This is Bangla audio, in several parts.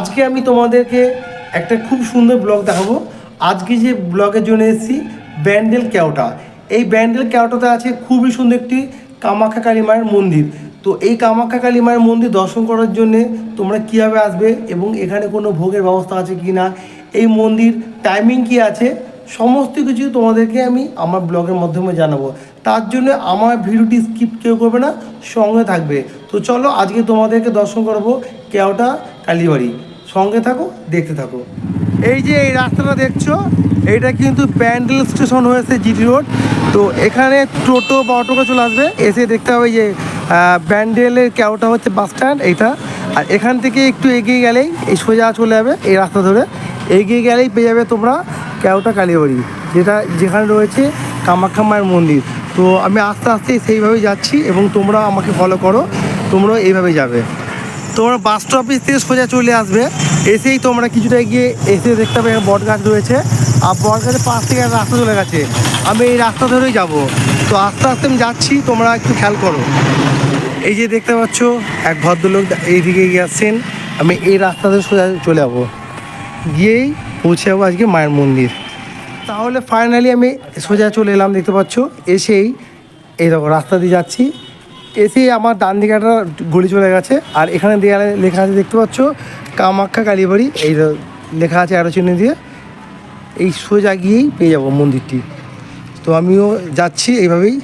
আজকে আমি তোমাদেরকে একটা খুব সুন্দর ব্লগ দেখাবো। আজকে যে ব্লগের জন্য এসেছি, ব্যান্ডেল কেওটা। এই ব্যান্ডেল ক্যাওটাতে আছে খুবই সুন্দর একটি কামাখ্যা কালী মায়ের মন্দির। তো এই কামাখ্যা কালী মায়ের মন্দির দর্শন করার জন্য তোমরা কীভাবে আসবে এবং এখানে কোনো ভোগের ব্যবস্থা আছে কি না, এই মন্দির টাইমিং কি আছে, সমস্ত কিছু তোমাদেরকে আমি আমার ব্লগের মাধ্যমে জানাব। তার জন্য আমার ভিডিওটি স্কিপ কেউ করবে না, সঙ্গে থাকবে। তো চলো আজকে তোমাদেরকে দর্শন করব কেওটা কালীবাড়ি। সঙ্গে থাকো, দেখতে থাকো। এই যে এই রাস্তাটা দেখছ এটা কিন্তু প্যান্ডেল স্টেশন হয়েছে জিটি রোড। তো এখানে টোটো বা অটোকে চলে আসবে। এসে দেখতে হবে যে ব্যান্ডেলের কেওটা হচ্ছে বাস স্ট্যান্ড, এইটা। আর এখান থেকে একটু এগিয়ে গেলেই এই সোজা চলে যাবে এই রাস্তা ধরে। এগিয়ে গেলেই পেয়ে যাবে তোমরা কেওটা কালীবাড়ি, যেটা যেখানে রয়েছে কামাখ্যা মায়ের মন্দির। তো আমি আস্তে আস্তে সেইভাবেই যাচ্ছি এবং তোমরা আমাকে ফলো করো। তোমরাও এইভাবে যাবে। তোমরা বাস স্টপিস থেকে সোজা চলে আসবে। এসেই তোমরা কিছুটা গিয়ে এসে দেখতে পাবে বট গাছ রয়েছে। আর বট গাছের পাশ থেকে রাস্তা চলে গেছে। আমি এই রাস্তা ধরেই যাব। তো আস্তে আস্তে আমি যাচ্ছি, তোমরা একটু খেয়াল করো। এই যে দেখতে পাচ্ছ, এক ভদ্রলোক এইদিকে এগিয়ে আসছেন। আমি এই রাস্তা ধরে সোজা চলে যাব। গিয়েই পৌঁছে যাব আজকে মায়ের মন্দির। তাহলে ফাইনালি আমি সোজা চলে এলাম, দেখতে পাচ্ছ। এসেই এই দেখো, রাস্তা দিয়ে যাচ্ছি। এসেই আমার ডান দিকে একটা গলি চলে গেছে, আর এখানে দেয়ালে লেখা আছে দেখতে পাচ্ছ, কামাখ্যা কালীবাড়ি, এই লেখা আছে আরও চিহ্ন দিয়ে, এই সোজা গিয়েই পেয়ে যাব মন্দিরটি। তো আমিও যাচ্ছি এইভাবেই।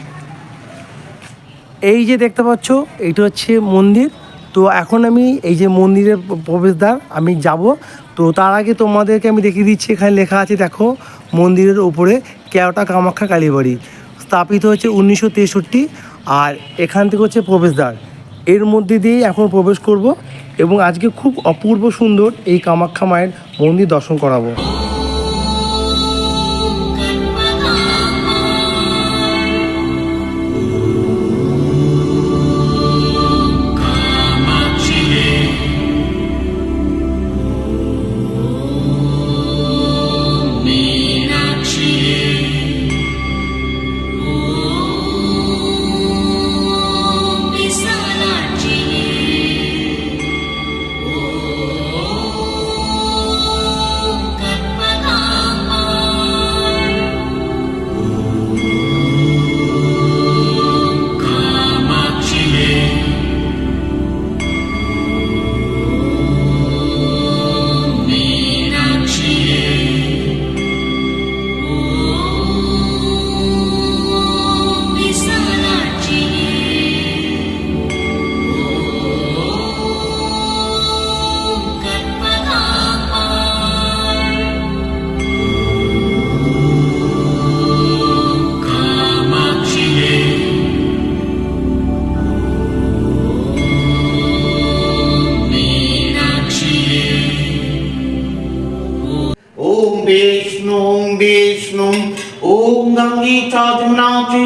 এই যে দেখতে পাচ্ছ, এইটা হচ্ছে মন্দির। তো এখন আমি এই যে মন্দিরের প্রবেশদ্বার, আমি যাব। তো তার আগে তোমাদেরকে আমি দেখিয়ে দিচ্ছি, এখানে লেখা আছে, দেখো, মন্দিরের উপরে কেওটা কামাখ্যা কালীবাড়ি। স্থাপিত হচ্ছে উনিশশো তেষট্টি আর এখান থেকে হচ্ছে প্রবেশদ্বার। এর মধ্যে দিয়েই এখন প্রবেশ করব এবং আজকে খুব অপূর্ব সুন্দর এই কামাখ্যা মায়ের মন্দির দর্শন করাবো।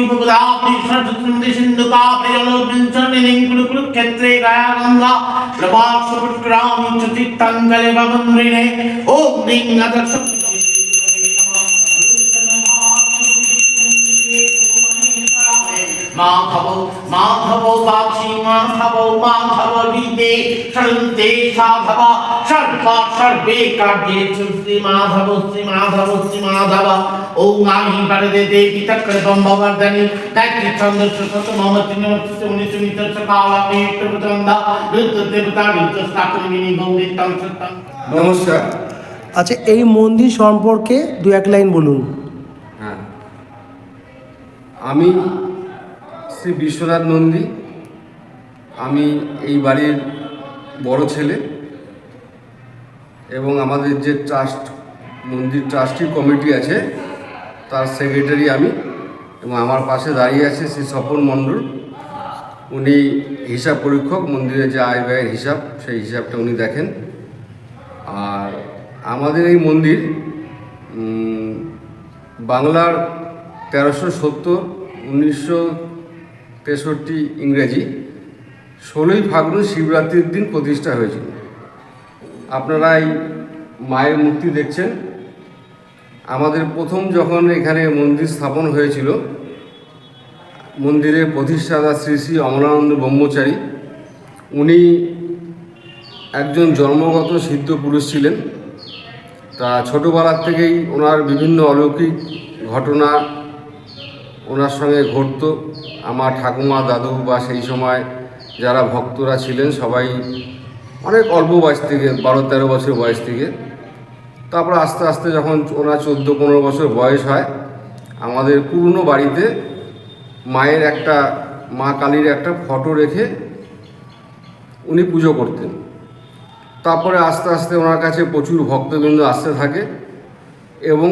जमुना चैव गोदावरी सरस्वती सिन्धुकाप्रियलोचनिं कुरुकुरुक्षेत्रे गया गङ्गा प्रभासपुष्करामि च चित्तङ्गले भवन्मृणे ॐ ह्रीं अदर्श মাধব মাধব বাচি মাধব মাধব বিদে সন্তে সাধব সর্ব সর্বে কার্যে শ্রী মাধব শ্রী মাধব শ্রী মাধব ওম আমি পারদে দেবী চক্র বম্ববর্ধনি দায়িত্ব চন্দ্র সুশত মম চিন্মস্ত মুনি সুমিত সকালা মেট প্রচন্দ রুদ্র দেবতা রুদ্র স্থাপনিনি গৌরী তং নমস্কার। আচ্ছা এই মন্দির সম্পর্কে দু এক লাইন বলুন। হ্যাঁ। আমি শ্রী বিশ্বনাথ নন্দী, আমি এই বাড়ির বড় ছেলে এবং আমাদের যে ট্রাস্ট, মন্দির ট্রাস্টি কমিটি আছে, তার সেক্রেটারি আমি এবং আমার পাশে দাঁড়িয়ে আছে শ্রী স্বপন মণ্ডল। উনি হিসাব পরীক্ষক মন্দিরের যে আয় ব্যয়ের হিসাব, সেই হিসাবটা উনি দেখেন। আর আমাদের এই মন্দির বাংলার তেরোশো সত্তর, উনিশশো তেষট্টি ইংরেজি, ষোলোই ফাগুন শিবরাত্রির দিন প্রতিষ্ঠা হয়েছিল। আপনারা এই মায়ের মূর্তি দেখছেন। আমাদের প্রথম যখন এখানে মন্দির স্থাপন হয়েছিল মন্দিরের প্রতিষ্ঠাতা শ্রী শ্রী অমলানন্দ ব্রহ্মচারী, উনি একজন জন্মগত সিদ্ধ পুরুষ ছিলেন। তা ছোটোবেলার থেকেই ওনার বিভিন্ন অলৌকিক ঘটনা ওনার সঙ্গে ঘটতো। আমার ঠাকুমা, দাদু বা সেই সময় যারা ভক্তরা ছিলেন সবাই অনেক অল্প বয়স থেকে বারো তেরো বছর বয়স থেকে। তারপর আস্তে আস্তে যখন ওনার চোদ্দ পনেরো বছর বয়স হয়, আমাদের পুরনো বাড়িতে মায়ের একটা, মা কালীর একটা ফটো রেখে উনি পুজো করতেন। তারপরে আস্তে আস্তে ওনার কাছে প্রচুর ভক্তবৃন্দ আসতে থাকে এবং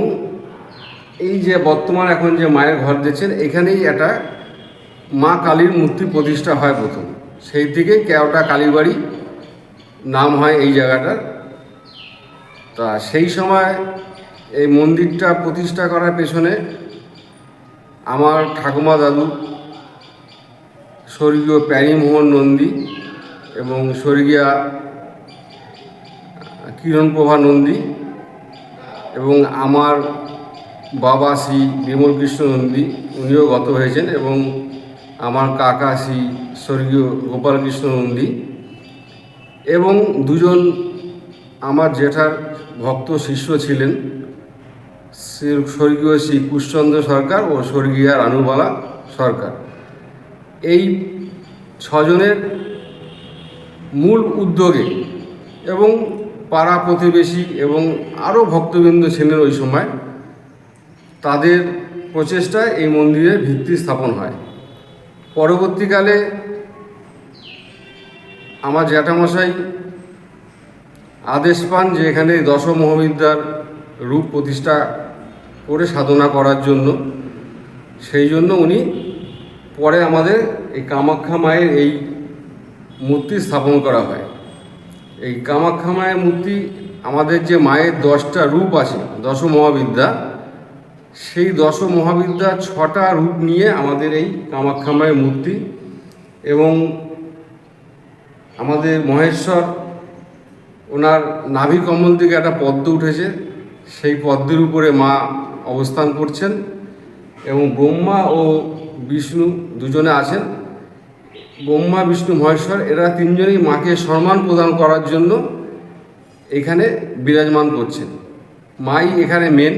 এই যে বর্তমান এখন যে মায়ের ঘর দিচ্ছেন এখানেই একটা মা কালীর মূর্তি প্রতিষ্ঠা হয় প্রথম। সেই থেকে কেওটা কালীবাড়ি নাম হয় এই জায়গাটার। তা সেই সময় এই মন্দিরটা প্রতিষ্ঠা করার পেছনে আমার ঠাকুমা দাদু, স্বর্গীয় প্যারিমোহন নন্দী এবং স্বর্গীয়া কিরণপ্রভা নন্দী এবং আমার বাবা শ্রী বিমল কৃষ্ণ নন্দী, উনিও গত হয়েছেন এবং আমার কাকা শ্রী স্বর্গীয় গোপাল কৃষ্ণ নন্দী এবং দুজন আমার জেঠার ভক্ত শিষ্য ছিলেন স্বর্গীয় শ্রী কুশচন্দ্র সরকার ও স্বর্গীয়া রানুবালা সরকার। এই ছজনের মূল উদ্যোগে এবং পাড়া প্রতিবেশী এবং আরও ভক্তবৃন্দ ছিলেন ওই সময়। তাদের প্রচেষ্টায় এই মন্দিরের ভিত্তি স্থাপন হয়। পরবর্তীকালে আমার জ্যাঠামশাই আদেশ পান যে এখানে দশ মহাবিদ্যার রূপ প্রতিষ্ঠা করে সাধনা করার জন্য। সেই জন্য উনি পরে আমাদের এই কামাখ্যা মায়ের এই মূর্তি স্থাপন করা হয়। এই কামাখ্যা মায়ের মূর্তি আমাদের যে মায়ের দশটা রূপ আছে দশ মহাবিদ্যা সেই দশ মহাবিদ্যা ছটা রূপ নিয়ে আমাদের এই কামাখ্যা মায়ের মূর্তি এবং আমাদের মহেশ্বর ওনার নাভি কমল থেকে একটা পদ্ম উঠেছে। সেই পদ্মের উপরে মা অবস্থান করছেন এবং ব্রহ্মা ও বিষ্ণু দুজনে আছেন। ব্রহ্মা, বিষ্ণু, মহেশ্বর এরা তিনজনই মাকে সম্মান প্রদান করার জন্য এখানে বিরাজমান করছেন। মাই এখানে মেন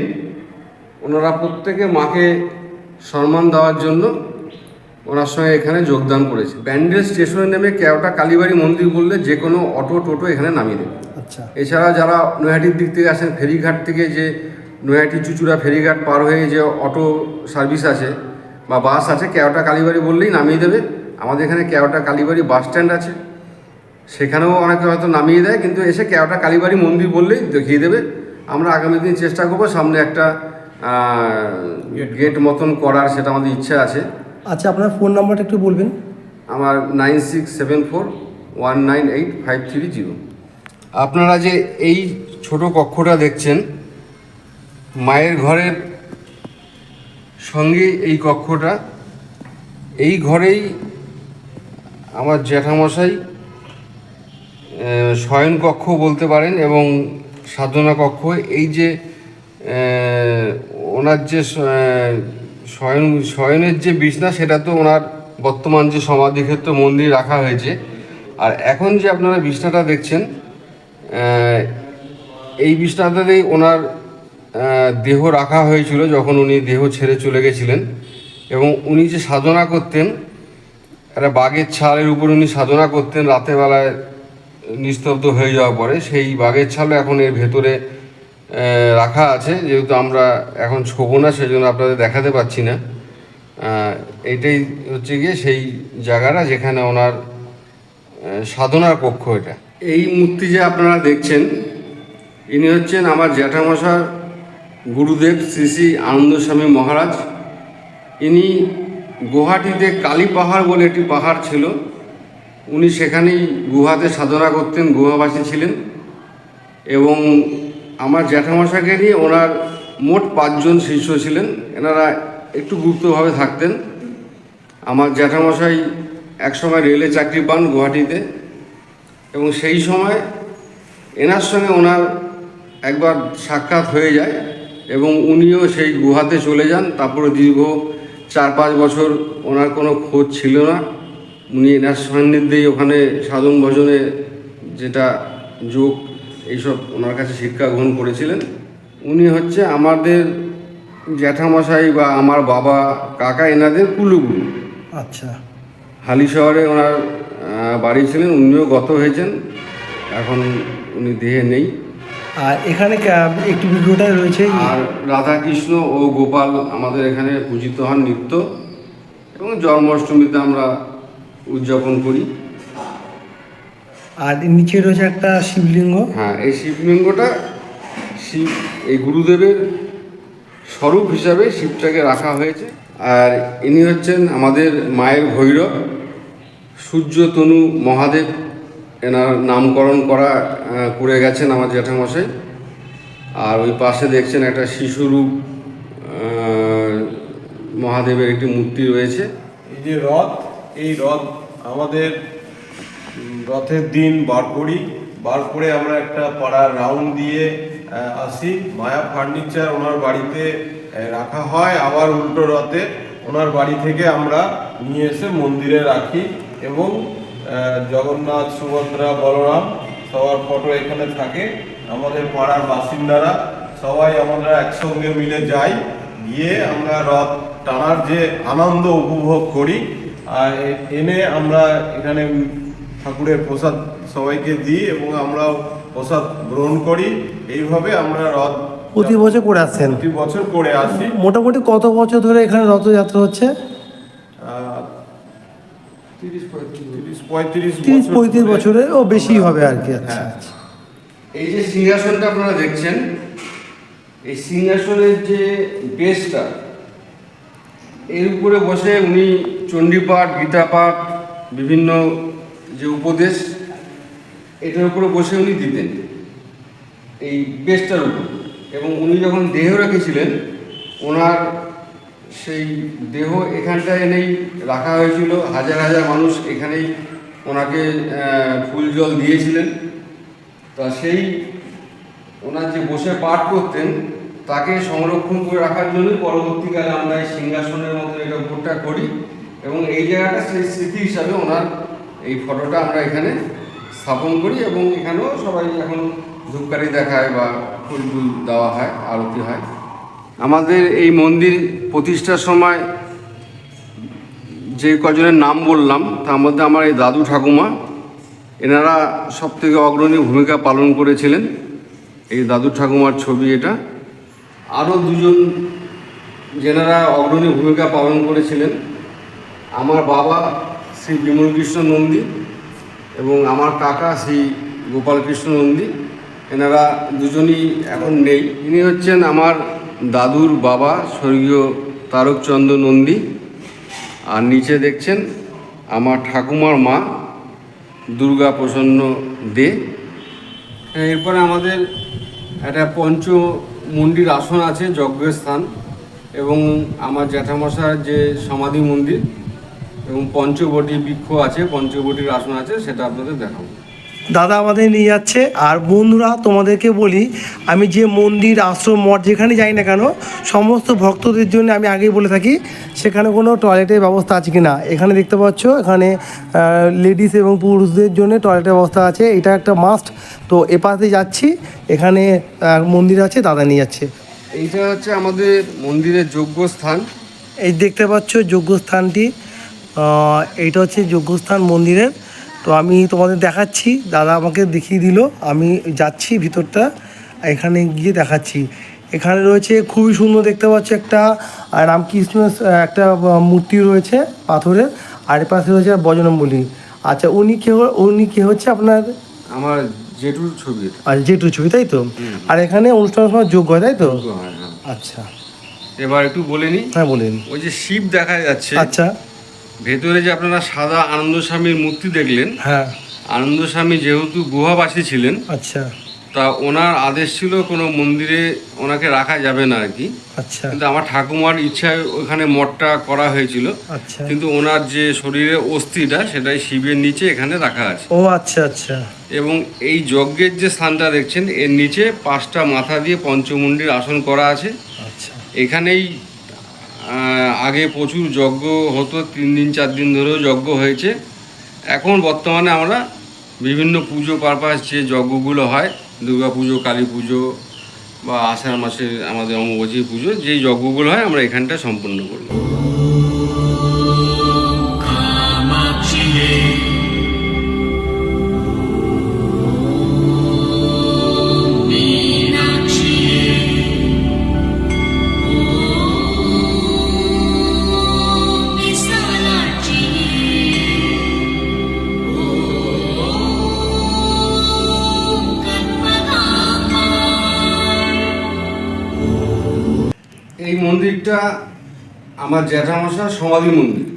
ওনারা প্রত্যেকে মাকে সম্মান দেওয়ার জন্য ওনার সঙ্গে এখানে যোগদান করেছে। ব্যান্ডেল স্টেশনে নেমে কেওটা কালীবাড়ি মন্দির বললে যে কোনো অটো টোটো এখানে নামিয়ে দেবে। আচ্ছা। এছাড়া যারা নৈহাটির দিক থেকে আসেন ফেরিঘাট থেকে যে নৈহাটি চুচুড়া ফেরিঘাট পার হয়ে যে অটো সার্ভিস আছে বা বাস আছে কেওটা কালীবাড়ি বললেই নামিয়ে দেবে। আমাদের এখানে কেওটা কালীবাড়ি বাস স্ট্যান্ড আছে সেখানেও অনেকে হয়তো নামিয়ে দেয় কিন্তু এসে কেওটা কালীবাড়ি মন্দির বললেই দেখিয়ে দেবে। আমরা আগামী দিন চেষ্টা করব সামনে একটা গেট মতন করার সেটা আমাদের ইচ্ছা আছে। আচ্ছা আপনার ফোন নাম্বারটা একটু বলবেন। আমার nine six seven four one nine eight five three zero আপনারা যে এই ছোট কক্ষটা দেখছেন মায়ের ঘরের সঙ্গে এই কক্ষটা। এই ঘরেই আমার জ্যাঠামশাই শয়ন কক্ষ বলতে পারেন এবং সাধনা কক্ষ। এই যে ওনার যে শয়ন শয়নের যে বিছনা, সেটা তো ওনার বর্তমান যে সমাধিক্ষেত্র মন্দির রাখা হয়েছে। আর এখন যে আপনারা বিছনাটা দেখছেন এই বিছনাটাতেই ওনার দেহ রাখা হয়েছিল যখন উনি দেহ ছেড়ে চলে গেছিলেন। এবং উনি যে সাধনা করতেন, একটা বাঘের ছালের উপর উনি সাধনা করতেন, রাতের বেলায় নিস্তব্ধ হয়ে যাওয়ার পরে, সেই বাঘের ছালও এখন এর ভেতরে রাখা আছে যেহেতু আমরা এখন ছোবো না সেই জন্য আপনাদের দেখাতে পাচ্ছি না। আহ, এইটাই হচ্ছে গিয়ে সেই জায়গাটা যেখানে ওনার সাধনার কক্ষ এটা। এই মূর্তি যে আপনারা দেখছেন ইনি হচ্ছেন আমার জ্যাঠামশার গুরুদেব শ্রী শ্রী আনন্দস্বামী মহারাজ। ইনি গুহাটিতে কালী পাহাড় বলে একটি পাহাড় ছিল। উনি সেখানেই গুহাতে সাধনা করতেন গুহাবাসী ছিলেন। এবং আমার জ্যাঠামশাকে নিয়ে ওনার মোট পাঁচজন শিষ্য ছিলেন। এনারা একটু গুপ্তভাবে থাকতেন। আমার জ্যাঠামশাই একসময় রেলে চাকরি পান গুয়াহাটিতে এবং সেই সময় এনার সঙ্গে ওনার একবার সাক্ষাৎ হয়ে যায় এবং উনিও সেই গুহাতে চলে যান। তারপরে দীর্ঘ চার পাঁচ বছর ওনার কোনো খোঁজ ছিল না। উনি এনার সান্নিধ্যেই ওখানে সাধন ভজনে যেটা যোগ এইসব ওনার কাছে শিক্ষা গ্রহণ করেছিলেন। উনি হচ্ছে আমাদের জ্যাঠামশাই বা আমার বাবা কাকা এনাদের কুলুগুরু। আচ্ছা। হালি শহরে ওনার বাড়ি ছিলেন উনিও গত হয়েছেন। এখন উনি দেহে নেই। আর এখানে একটু ভিডিওটা রয়েছে। আর রাধাকৃষ্ণ ও গোপাল আমাদের এখানে পূজিত হন নিত্য। এবং জন্মাষ্টমীতে আমরা উদযাপন করি। আর নিচে রয়েছে একটা শিবলিঙ্গ। হ্যাঁ এই শিবলিঙ্গটা শিব এই গুরুদেবের স্বরূপ হিসাবে শিবটাকে রাখা হয়েছে। আর ইনি হচ্ছেন আমাদের মায়ের ভৈরব সূর্যতনু মহাদেব। এনার নামকরণ করা করে গেছেন আমার জ্যাঠামশাই। আর ওই পাশে দেখছেন একটা শিশুরূপ মহাদেবের একটি মূর্তি রয়েছে। এই যে রথ এই রথ আমাদের রথের দিন বার করি। বার করে আমরা একটা পাড়ার রাউন্ড দিয়ে আসি। মায়া ফার্নিচার ওনার বাড়িতে রাখা হয়। আবার উল্টো রথে ওনার বাড়ি থেকে আমরা নিয়ে এসে মন্দিরে রাখি এবং জগন্নাথ, সুভদ্রা, বলরাম সবার ফটো এখানে থাকে। আমাদের পাড়ার বাসিন্দারা সবাই আমরা একসঙ্গে মিলে যাই। গিয়ে আমরা রথ টানার যে আনন্দ উপভোগ করি। আর এনে আমরা এখানে ঠাকুরের প্রসাদ সবাইকে দিই এবং আমরাও প্রসাদ গ্রহণ করি এইভাবে আমরা রথ প্রতি বছর করে আসছেন প্রতি বছর করে আসি মোটামুটি কত বছর ধরে এখানে রথযাত্রা হচ্ছে তিরিশ পঁয়ত্রিশ তিরিশ পঁয়ত্রিশ ধরে। বছরে ও বেশি হবে আর কি আচ্ছা হ্যাঁ। আচ্ছা। এই যে সিংহাসনটা আপনারা দেখছেন এই সিংহাসনের যে বেসটা এর উপরে বসে উনি চণ্ডীপাঠ গীতাপাঠ বিভিন্ন যে উপদেশ, এটার উপরে বসে উনি দিতেন। এই বেশটার উপর। এবং উনি যখন দেহ রেখেছিলেন, ওনার সেই দেহ এখানটায় এনেই রাখা হয়েছিল। হাজার হাজার মানুষ এখানেই ওনাকে ফুল জল দিয়েছিলেন। তা সেই ওনার যে বসে পাঠ করতেন, তাকে সংরক্ষণ করে রাখার জন্য পরবর্তীকালে আমরা এই সিংহাসনের মতো এটা উপরটা করি। এবং এই জায়গাটা সেই স্মৃতি হিসাবে ওনার এই ফটোটা আমরা এখানে স্থাপন করি এবং এখানেও সবাই এখন ধূপকাঠি দেখায় বা ফুল টুল দেওয়া হয়, আরতি হয়। আমাদের এই মন্দির প্রতিষ্ঠার সময় যে কজনের নাম বললাম, তার মধ্যে আমার এই দাদু ঠাকুমা, এনারা সব থেকে অগ্রণী ভূমিকা পালন করেছিলেন। এই দাদু ঠাকুমার ছবি এটা। আরও দুজন যেনারা অগ্রণী ভূমিকা পালন করেছিলেন। আমার বাবা শ্রী বিমল কৃষ্ণ নন্দী এবং আমার কাকা শ্রী গোপালকৃষ্ণ নন্দী। এনারা দুজনই এখন নেই। ইনি হচ্ছেন আমার দাদুর বাবা, স্বর্গীয় তারকচন্দ্র নন্দী। আর নিচে দেখছেন আমার ঠাকুমার মা, দুর্গা প্রসন্ন দে। এরপরে আমাদের একটা পঞ্চ মন্দির আসন আছে যজ্ঞস্থান এবং আমার জ্যাঠামশার যে সমাধি মন্দির এবং পঞ্চবটি বৃক্ষ আছে পঞ্চবটির আসন আছে সেটা আপনাদের দেখাবো। দাদা আমাদের নিয়ে যাচ্ছে আর বন্ধুরা তোমাদেরকে বলি আমি যে মন্দির আশ্রম মঠ যেখানে যাই না কেন সমস্ত ভক্তদের জন্য আমি আগেই বলে থাকি সেখানে কোনো টয়লেটের ব্যবস্থা আছে কি না এখানে দেখতে পাচ্ছ এখানে লেডিস এবং পুরুষদের জন্য টয়লেটের ব্যবস্থা আছে এটা একটা মাস্ট তো এ পাশে যাচ্ছি এখানে মন্দির আছে দাদা নিয়ে যাচ্ছে। এইটা হচ্ছে আমাদের মন্দিরের যোগ্য স্থান এই দেখতে পাচ্ছ যজ্ঞস্থানটি আহ, এইটা হচ্ছে যজ্ঞস্থান মন্দিরের। তো আমি তোমাদের দেখাচ্ছি দাদা আমাকে দেখিয়ে দিল আমি যাচ্ছি ভিতরটা এখানে গিয়ে দেখাচ্ছি। এখানে রয়েছে খুবই সুন্দর দেখতে পাচ্ছ একটা আর রামকৃষ্ণ একটা মূর্তি রয়েছে পাথরের আর পাশে রয়েছে বজরঙ্গবলী আচ্ছা উনি কে উনি কে হচ্ছে আপনার? আমার জেঠুর ছবি এটা। আর জেঠু ছবি তাই তো? আর এখানে অনুষ্ঠানের সময় যোগ্য হয় তাই তো? হ্যাঁ। আচ্ছা। এবার একটু বলে নিই হ্যাঁ বলেন। ওই যে শিব দেখা যাচ্ছে। আচ্ছা। ভেতরে যে আপনারা সাদা আনন্দ স্বামীর মূর্তি দেখলেন হ্যাঁ। আনন্দ স্বামী যেহেতু গুহাবাসী ছিলেন আচ্ছা। তা ওনার আদেশ ছিল কোনো মন্দিরে ওনাকে রাখা যাবে না আর কি। আচ্ছা। কিন্তু আমার ঠাকুমার ইচ্ছায় ওখানে মঠটা করা হয়েছিল। আচ্ছা। কিন্তু ওনার যে শরীরের অস্থিটা সেটাই শিবের নিচে এখানে রাখা আছে। ও আচ্ছা আচ্ছা। এবং এই যজ্ঞের যে স্থানটা দেখছেন এর নিচে পাঁচটা মাথা দিয়ে পঞ্চমুণ্ডির আসন করা আছে। আচ্ছা। এখানেই আগে প্রচুর যজ্ঞ হতো, তিন দিন, চার দিন ধরেও যজ্ঞ হয়েছে। এখন বর্তমানে আমরা বিভিন্ন পুজো পারপাস যে যজ্ঞগুলো হয়, দুর্গা পুজো, কালী পুজো বা আষাঢ় মাসে আমাদের অমাবস্যী পুজো, যেই যজ্ঞগুলো হয়, আমরা এখানটা সম্পন্ন করি। আমার জ্যাঠামশা সমাধি মন্দির।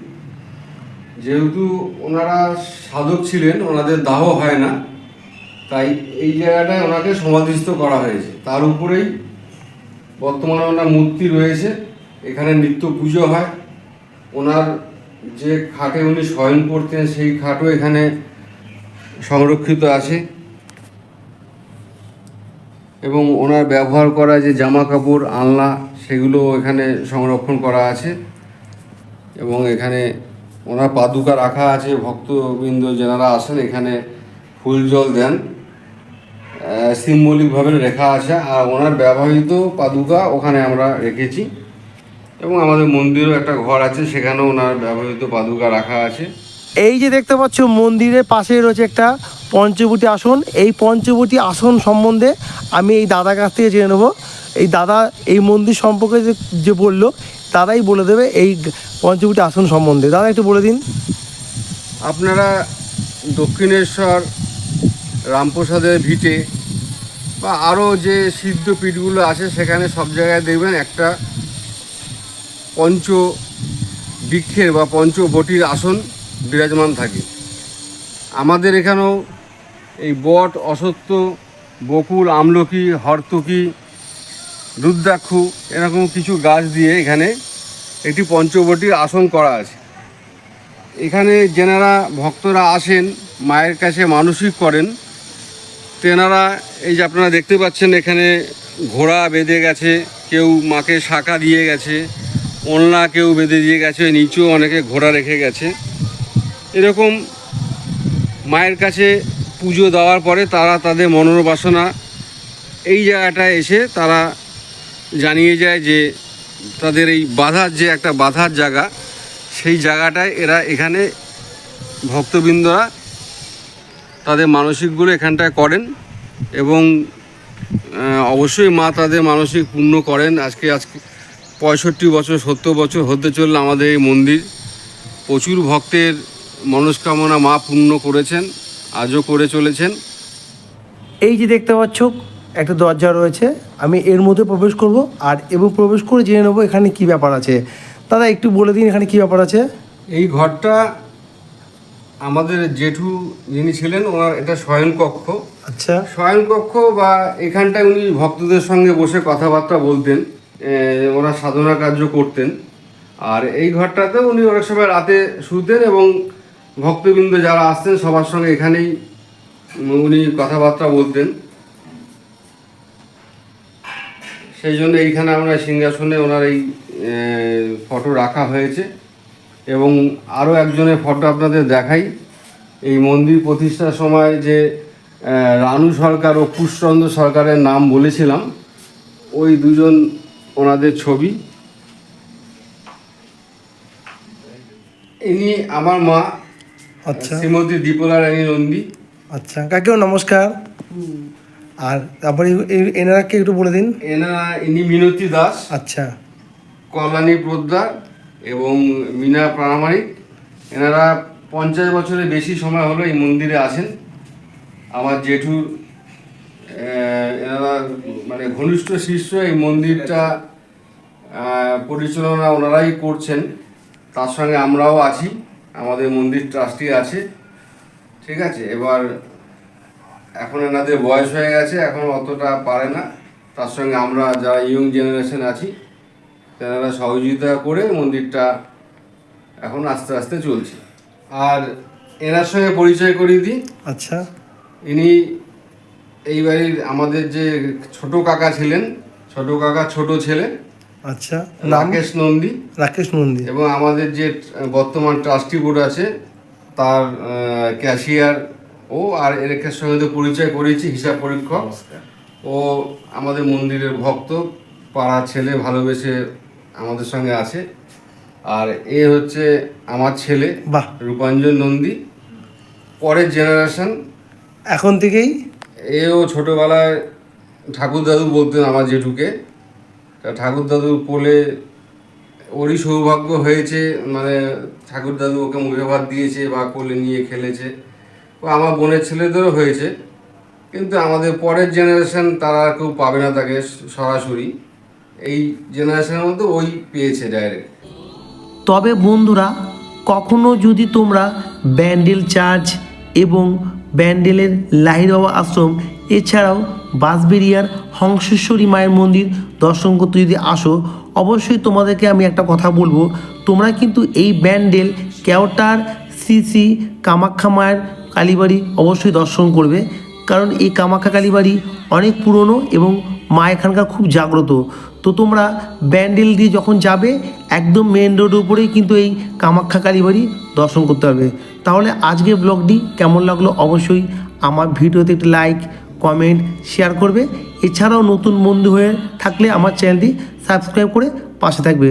যেহেতু ওনারা সাধক ছিলেন, ওনাদের দাহ হয় না, তাই এই জায়গাটায় ওনাকে সমাধিস্থ করা হয়েছে। তার উপরেই বর্তমানে ওনার মূর্তি রয়েছে, এখানে নিত্য পুজো হয়। ওনার যে খাটে উনি শয়ন করতেন, সেই খাটও এখানে সংরক্ষিত আছে। এবং ওনার ব্যবহার করা যে জামা কাপড়, আলনা সেগুলো এখানে সংরক্ষণ করা আছে এবং এখানে ওনার পাদুকা রাখা আছে, ভক্তবৃন্দ যেনারা আসেন এখানে ফুল জল দেন। সিম্বলিকভাবে রেখা আছে আর ওনার ব্যবহৃত পাদুকা ওখানে আমরা রেখেছি এবং আমাদের মন্দিরও একটা ঘর আছে, সেখানেও ওনার ব্যবহৃত পাদুকা রাখা আছে। এই যে দেখতে পাচ্ছ, মন্দিরের পাশেই রয়েছে একটা পঞ্চবটি আসন। এই পঞ্চবটি আসন সম্বন্ধে আমি এই দাদার কাছ থেকে জেনে নেব। এই দাদা এই মন্দির সম্পর্কে যে যে বলল দাদাই বলে দেবে এই পঞ্চবটি আসন সম্বন্ধে। দাদা, একটু বলে দিন। আপনারা দক্ষিণেশ্বর, রামপ্রসাদের ভিটে, বা আরও যে সিদ্ধ সিদ্ধপীঠগুলো আছে, সেখানে সব জায়গায় দেখবেন একটা পঞ্চ বৃক্ষের বা পঞ্চবটির আসন বিরাজমান থাকে। আমাদের এখানেও এই বট অসত্য বকুল, আমলকি, হর্তকি রুদ্রাক্ষু, এরকম কিছু গাছ দিয়ে এখানে একটি পঞ্চবটির আসন করা আছে। এখানে যেনারা ভক্তরা আসেন, মায়ের কাছে মানসিক করেন, তেনারা এই যে আপনারা দেখতে পাচ্ছেন এখানে ঘোড়া বেঁধে গেছে, কেউ মাকে শাখা দিয়ে গেছে, ওলনা কেউ বেঁধে দিয়ে গেছে, নিচেও অনেকে ঘোড়া রেখে গেছে। এরকম মায়ের কাছে পুজো দেওয়ার পরে তারা তাদের মনোবাসনা এই জায়গাটায় এসে তারা জানিয়ে যায় যে তাদের এই বাধার যে একটা বাধার জায়গা, সেই জায়গাটায় এরা এখানে ভক্তবৃন্দরা তাদের মানসিকগুলো এখানটায় করেন এবং অবশ্যই মা তাদের মানসিক পূর্ণ করেন। আজকে আজকে পঁয়ষট্টি বছর, সত্তর বছর হতে চললে আমাদের এই মন্দির। প্রচুর ভক্তের মনস্কামনা মা পূর্ণ করেছেন, আজও করে চলেছেন। এই যে দেখতে পাচ্ছ, একটা দরজা রয়েছে। আমি এর মধ্যে প্রবেশ করব আর এবং প্রবেশ করে জেনে নেব এখানে কি ব্যাপার আছে। দাদা একটু বলে দিন এখানে কি ব্যাপার আছে। এই ঘরটা আমাদের জেঠু যিনি ছিলেন ওনার এটা শয়নকক্ষ। আচ্ছা। শয়নকক্ষ বা এখানটায় উনি ভক্তদের সঙ্গে বসে কথাবার্তা বলতেন ওরা সাধনা কার্য করতেন। আর এই ঘরটাতে উনি অনেক সময় রাতে শুতেন এবং ভক্তবৃন্দ যারা আসতেন সবার সঙ্গে এখানেই উনি কথাবার্তা বলতেন। সেই জন্য এইখানে আমরা সিংহাসনে ওনার এই ফটো রাখা হয়েছে। এবং আরও একজনের ফটো আপনাদের দেখাই। এই মন্দির প্রতিষ্ঠার সময় যে রানু সরকার ও পুষ্চন্দ্র সরকারের নাম বলেছিলাম ওই দুজন ওনাদের ছবি। ইনি আমার মা আচ্ছা। শ্রীমতী দীপলা রানী নন্দী। আচ্ছা কাকেও নমস্কার। আর তারপরে এই এনারাকে একটু বলে দিন। এনারা ইনি মিনতি দাস। আচ্ছা। কল্যাণী পোদ্দার এবং মিনা প্রামাণিক এনারা পঞ্চাশ বছরের বেশি সময় হলো এই মন্দিরে আসেন আমার জেঠুর এনারা মানে ঘনিষ্ঠ শিষ্য এই মন্দিরটা পরিচালনা ওনারাই করছেন। তার সঙ্গে আমরাও আছি। আমাদের মন্দির ট্রাস্টি আছে। ঠিক আছে? এবার এখন এনাদের বয়স হয়ে গেছে এখন অতটা পারে না। তার সঙ্গে আমরা যারা ইয়ং জেনারেশন আছি তেনারা সহযোগিতা করে মন্দিরটা এখন আস্তে আস্তে চলছে। আর এনার সঙ্গে পরিচয় করিয়ে দিই। আচ্ছা। ইনি এই বাড়ির আমাদের যে ছোট কাকা ছিলেন ছোট কাকা ছোট ছেলে আচ্ছা রাকেশ নন্দী। রাকেশ নন্দী। এবং আমাদের যে বর্তমান ট্রাস্টি বোর্ড আছে তার ক্যাশিয়ার ও আর এর সঙ্গে তো পরিচয় করেছি হিসাব পরীক্ষক। ও আমাদের মন্দিরের ভক্ত পাড়ার ছেলে ভালোবেসে আমাদের সঙ্গে আছে। আর এ হচ্ছে আমার ছেলে বাহ। রূপাঞ্জন নন্দী পরের জেনারেশন এখন থেকেই? এও ছোটোবেলায় ঠাকুর দাদু বলতেন আমার জেঠুকে। তা ঠাকুর দাদুর কোলে ওরই সৌভাগ্য হয়েছে মানে ঠাকুর দাদু ওকে মুখে ভাত দিয়েছে বা কোলে নিয়ে খেলেছে। আমার বোনের ছেলেদেরও হয়েছে, কিন্তু আমাদের পরের জেনারেশন তারা কেউ পাবে না তাকে সরাসরি। এই জেনারেশনের মধ্যে ওই পেয়েছে ডাইরেক্ট তবে বন্ধুরা, কখনো যদি তোমরা ব্যান্ডেল চার্চ এবং ব্যান্ডেলের লাহির বাবা আশ্রম, এছাড়াও বাঁশবেরিয়ার হংসেশ্বরী মায়ের মন্দির দর্শন করতে যদি আসো, অবশ্যই তোমাদেরকে আমি একটা কথা বলব। তোমরা কিন্তু এই ব্যান্ডেল কেওটার শ্রী কামাখ্যা মায়ের কালীবাড়ি অবশ্যই দর্শন করবে। কারণ এই কামাখ্যা কালীবাড়ি অনেক পুরনো এবং মা এখানকার খুব জাগ্রত। তো তোমরা ব্যান্ডেল দিয়ে যখন যাবে, একদম মেন রোডের উপরেই কিন্তু এই কামাখ্যা কালীবাড়ি দর্শন করতে হবে। তাহলে আজকের ব্লগটি কেমন লাগল অবশ্যই আমার ভিডিওতে একটি লাইক কমেন্ট শেয়ার করবে। এছাড়াও নতুন বন্ধু হয়ে থাকলে আমার চ্যানেলটি সাবস্ক্রাইব করে পাশে থাকবে।